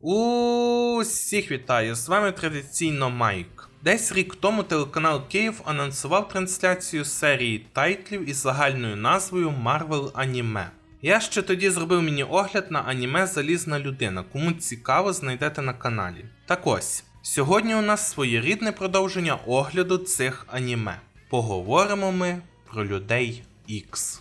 Усіх вітаю! З вами традиційно Майк. Десь рік тому телеканал Київ анонсував трансляцію серії тайтлів із загальною назвою Marvel Anime. Я ще тоді зробив міні-огляд на аніме Залізна людина. Кому цікаво, знайдете на каналі. Так ось, сьогодні у нас своєрідне продовження огляду цих аніме. Поговоримо ми про людей X.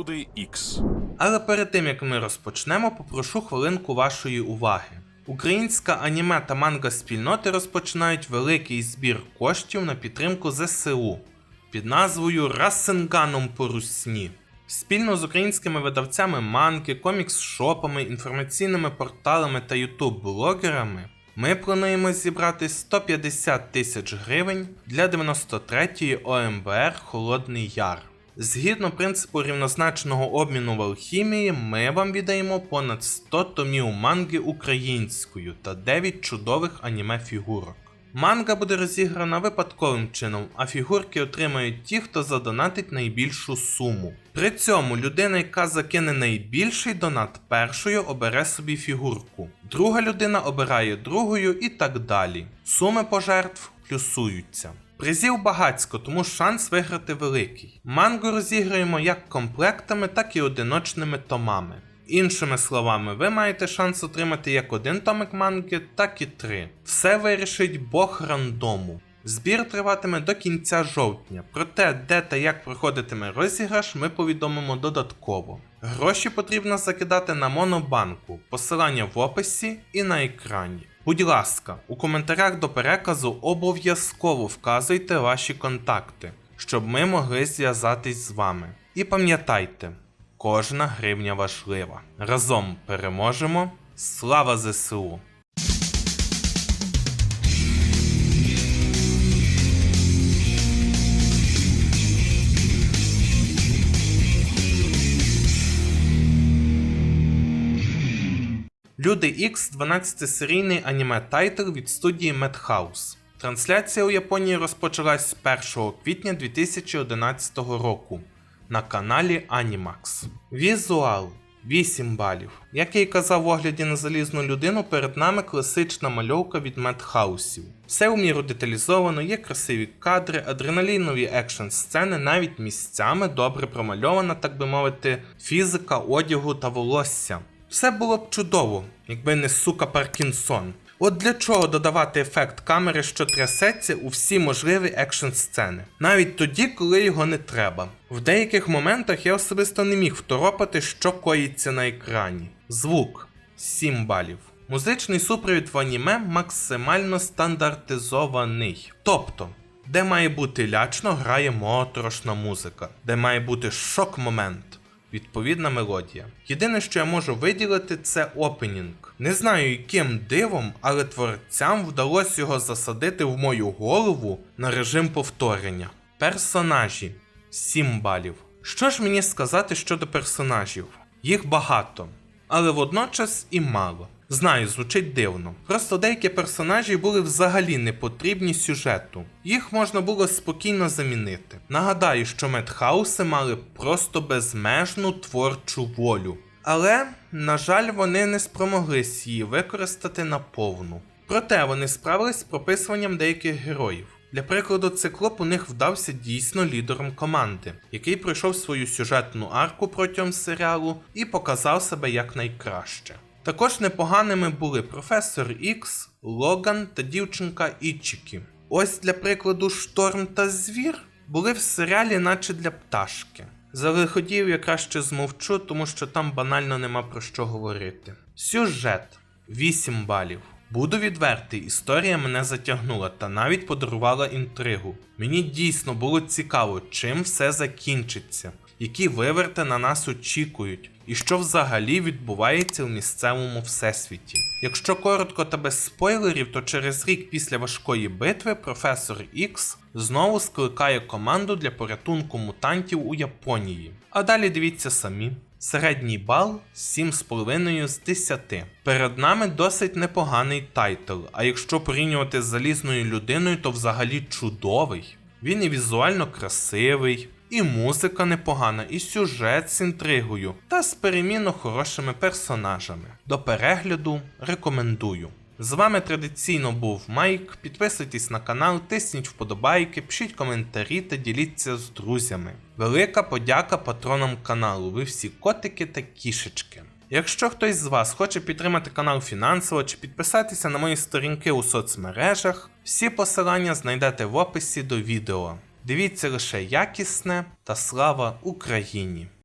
Люди Ікс. Але перед тим як ми розпочнемо, попрошу хвилинку вашої уваги. Українська аніме та манга спільноти розпочинають великий збір коштів на підтримку ЗСУ під назвою Расенганом по русні. Спільно з українськими видавцями манки, комікс-шопами, інформаційними порталами та ютуб-блогерами ми плануємо зібрати 150 тисяч гривень для 93-ї ОМБР Холодний Яр. Згідно принципу рівнозначного обміну в алхімії, ми вам віддаємо понад 100 томів манги українською та 9 чудових аніме фігурок. Манга буде розіграна випадковим чином, а фігурки отримають ті, хто задонатить найбільшу суму. При цьому людина, яка закине найбільший донат першою, обере собі фігурку. Друга людина обирає другою і так далі. Суми пожертв плюсуються. Призів багацько, тому шанс виграти великий. Мангу розіграємо як комплектами, так і одиночними томами. Іншими словами, ви маєте шанс отримати як один томик манги, так і три. Все вирішить Бог рандому. Збір триватиме до кінця жовтня, проте де та як проходитиме розіграш, ми повідомимо додатково. Гроші потрібно закидати на Монобанку, посилання в описі і на екрані. Будь ласка, у коментарях до переказу обов'язково вказуйте ваші контакти, щоб ми могли зв'язатись з вами. І пам'ятайте, кожна гривня важлива. Разом переможемо. Слава ЗСУ! Люди X 12-серійний аніме тайтл від студії Madhouse. Трансляція у Японії розпочалась 1 квітня 2011 року на каналі Animax. Візуал 8 балів. Як я й казав в огляді на залізну людину, перед нами класична мальовка від Медхаусів. Все у міру деталізовано, є красиві кадри, адреналінові екшн сцени, навіть місцями добре промальована, так би мовити, фізика одягу та волосся. Все було б чудово, якби не сука Паркінсон. От для чого додавати ефект камери, що трясеться у всі можливі екшн сцени, навіть тоді, коли його не треба. В деяких моментах я особисто не міг второпати, що коїться на екрані. Звук 7 балів. Музичний супровід в аніме максимально стандартизований. Тобто, де має бути лячно, грає моторошна музика, де має бути шок-момент. Відповідна мелодія. Єдине, що я можу виділити, це опенінг. Не знаю, яким дивом, але творцям вдалося його засадити в мою голову на режим повторення. Персонажі 7 балів. Що ж мені сказати щодо персонажів? Їх багато, але водночас і мало. Знаю, звучить дивно. Просто деякі персонажі були взагалі не потрібні сюжету. Їх можна було спокійно замінити. Нагадаю, що медхауси мали просто безмежну творчу волю. Але, на жаль, вони не спромоглись її використати наповну. Проте вони справились з прописуванням деяких героїв. Для прикладу, циклоп у них вдався дійсно лідером команди, який пройшов свою сюжетну арку протягом серіалу і показав себе якнайкраще. Також непоганими були професор Ікс, Логан та дівчинка Ічікі. Ось для прикладу Шторм та Звір були в серіалі, наче для пташки. За лиходіїв я краще змовчу, тому що там банально нема про що говорити. Сюжет 8 балів. Буду відвертий, історія мене затягнула та навіть подарувала інтригу. Мені дійсно було цікаво, чим все закінчиться, які виверти на нас очікують, і що взагалі відбувається в місцевому всесвіті. Якщо коротко та без спойлерів, то через рік після важкої битви професор Ікс знову скликає команду для порятунку мутантів у Японії. А далі дивіться самі. Середній бал 7,5 з 10. Перед нами досить непоганий тайтл, а якщо порівнювати з залізною людиною, то взагалі чудовий. Він і візуально красивий, І музика непогана, і сюжет з інтригою, та з перемінно хорошими персонажами. До перегляду рекомендую. З вами традиційно був Майк. Підписуйтесь на канал, тисніть вподобайки, пишіть коментарі та діліться з друзями. Велика подяка патронам каналу. Ви всі котики та кішечки. Якщо хтось з вас хоче підтримати канал фінансово чи підписатися на мої сторінки у соцмережах, всі посилання знайдете в описі до відео. Дивіться лише якісне та слава Україні!